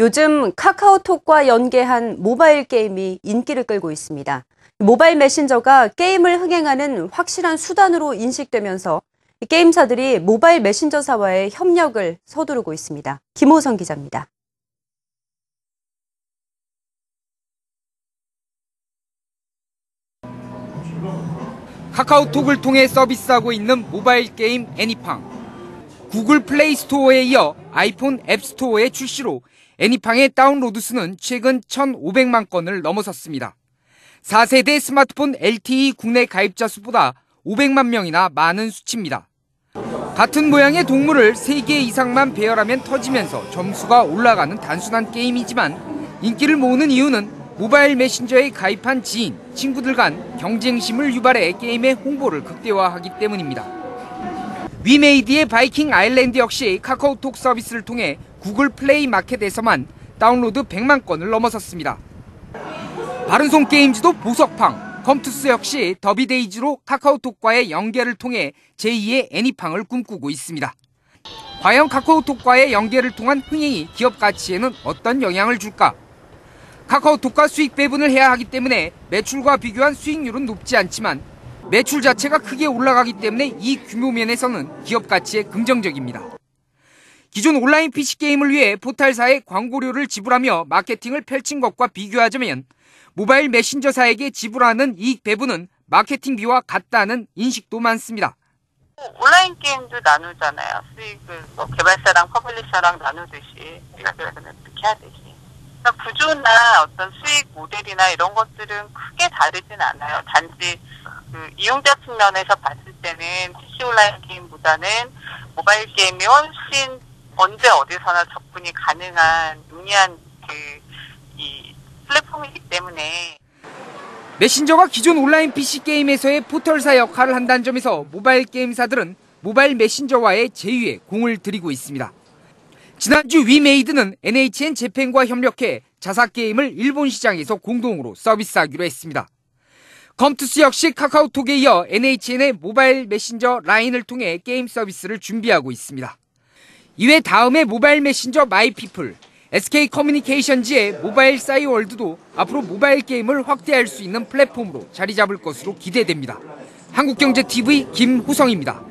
요즘 카카오톡과 연계한 모바일 게임이 인기를 끌고 있습니다. 모바일 메신저가 게임을 흥행하는 확실한 수단으로 인식되면서 게임사들이 모바일 메신저사와의 협력을 서두르고 있습니다. 김호성 기자입니다. 카카오톡을 통해 서비스하고 있는 모바일 게임 애니팡. 구글 플레이 스토어에 이어 아이폰 앱 스토어의 출시로 애니팡의 다운로드 수는 최근 1,500만 건을 넘어섰습니다. 4세대 스마트폰 LTE 국내 가입자 수보다 500만 명이나 많은 수치입니다. 같은 모양의 동물을 3개 이상만 배열하면 터지면서 점수가 올라가는 단순한 게임이지만 인기를 모으는 이유는 모바일 메신저에 가입한 지인, 친구들 간 경쟁심을 유발해 게임의 홍보를 극대화하기 때문입니다. 위메이드의 바이킹 아일랜드 역시 카카오톡 서비스를 통해 구글 플레이 마켓에서만 다운로드 100만 건을 넘어섰습니다. 바른손 게임즈도 보석팡, 컴투스 역시 더비데이즈로 카카오톡과의 연계를 통해 제2의 애니팡을 꿈꾸고 있습니다. 과연 카카오톡과의 연계를 통한 흥행이 기업 가치에는 어떤 영향을 줄까? 카카오톡과 수익 배분을 해야 하기 때문에 매출과 비교한 수익률은 높지 않지만 매출 자체가 크게 올라가기 때문에 이 규모 면에서는 기업 가치에 긍정적입니다. 기존 온라인 PC게임을 위해 포탈사에 광고료를 지불하며 마케팅을 펼친 것과 비교하자면 모바일 메신저사에게 지불하는 이익 배분은 마케팅비와 같다는 인식도 많습니다. 온라인 게임도 나누잖아요. 수익을 뭐 개발사랑 퍼블리셔랑 나누듯이 그렇게 해야 되지. 그러니까 구조나 어떤 수익 모델이나 이런 것들은 크게 다르진 않아요. 단지 그 이용자 측면에서 봤을 때는 PC 온라인 게임보다는 모바일 게임이 훨씬 언제 어디서나 접근이 가능한 용이한 그 이 플랫폼이기 때문에 메신저가 기존 온라인 PC 게임에서의 포털사 역할을 한다는 점에서 모바일 게임사들은 모바일 메신저와의 제휴에 공을 들이고 있습니다. 지난주 위메이드는 NHN 재팬과 협력해 자사 게임을 일본 시장에서 공동으로 서비스하기로 했습니다. 컴투스 역시 카카오톡에 이어 NHN의 모바일 메신저 라인을 통해 게임 서비스를 준비하고 있습니다. 이외 다음에 모바일 메신저 마이피플, SK 커뮤니케이션즈의 모바일 싸이월드도 앞으로 모바일 게임을 확대할 수 있는 플랫폼으로 자리 잡을 것으로 기대됩니다. 한국경제TV 김후성입니다.